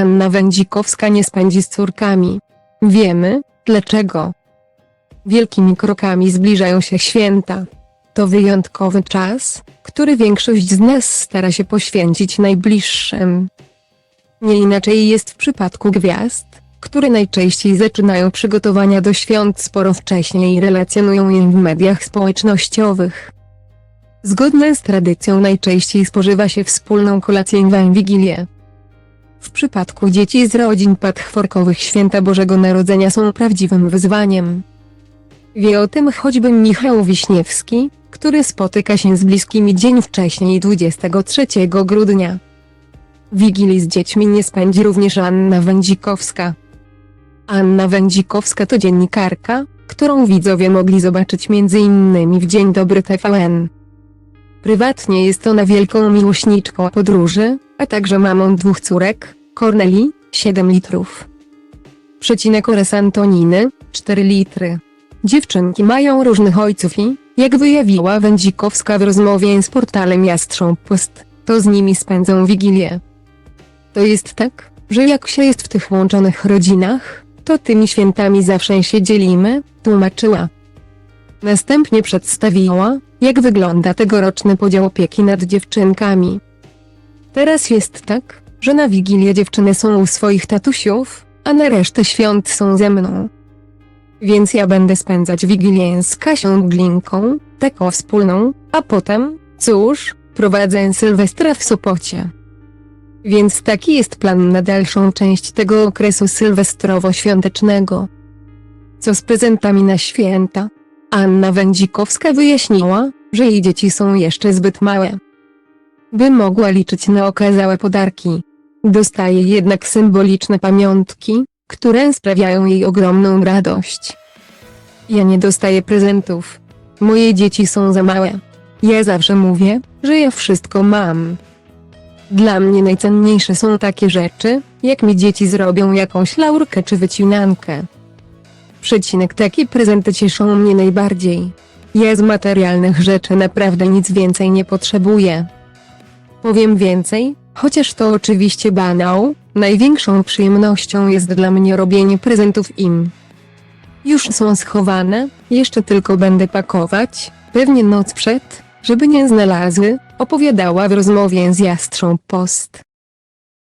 Anna Wędzikowska nie spędzi z córkami. Wiemy, dlaczego. Wielkimi krokami zbliżają się święta. To wyjątkowy czas, który większość z nas stara się poświęcić najbliższym. Nie inaczej jest w przypadku gwiazd, które najczęściej zaczynają przygotowania do świąt sporo wcześniej i relacjonują je w mediach społecznościowych. Zgodnie z tradycją najczęściej spożywa się wspólną kolację w Wigilię. W przypadku dzieci z rodzin patchworkowych święta Bożego Narodzenia są prawdziwym wyzwaniem. Wie o tym choćby Michał Wiśniewski, który spotyka się z bliskimi dzień wcześniej 23 grudnia. Wigilii z dziećmi nie spędzi również Anna Wędzikowska. Anna Wędzikowska to dziennikarka, którą widzowie mogli zobaczyć m.in. w Dzień Dobry TVN. Prywatnie jest ona wielką miłośniczką podróży, a także mamą dwóch córek, Corneli, 7 litrów. Przecinek oraz Antoniny, 4 litry. Dziewczynki mają różnych ojców i, jak wyjawiła Wędzikowska w rozmowie z portalem Jastrząb Post, to z nimi spędzą Wigilię. To jest tak, że jak się jest w tych łączonych rodzinach, to tymi świętami zawsze się dzielimy, tłumaczyła. Następnie przedstawiła, jak wygląda tegoroczny podział opieki nad dziewczynkami. Teraz jest tak, że na Wigilię dziewczyny są u swoich tatusiów, a na resztę świąt są ze mną. Więc ja będę spędzać Wigilię z Kasią Glinką, taką wspólną, a potem, cóż, prowadzę Sylwestra w Sopocie. Więc taki jest plan na dalszą część tego okresu sylwestrowo-świątecznego. Co z prezentami na święta? Anna Wędzikowska wyjaśniła, że jej dzieci są jeszcze zbyt małe. By mogła liczyć na okazałe podarki. Dostaje jednak symboliczne pamiątki, które sprawiają jej ogromną radość. Ja nie dostaję prezentów. Moje dzieci są za małe. Ja zawsze mówię, że ja wszystko mam. Dla mnie najcenniejsze są takie rzeczy, jak mi dzieci zrobią jakąś laurkę czy wycinankę. Przecinek takie prezenty cieszą mnie najbardziej. Ja z materialnych rzeczy naprawdę nic więcej nie potrzebuję. Powiem więcej, chociaż to oczywiście banał, największą przyjemnością jest dla mnie robienie prezentów im. Już są schowane, jeszcze tylko będę pakować, pewnie noc przed, żeby nie znalazły, opowiadała w rozmowie z Jastrząb Post.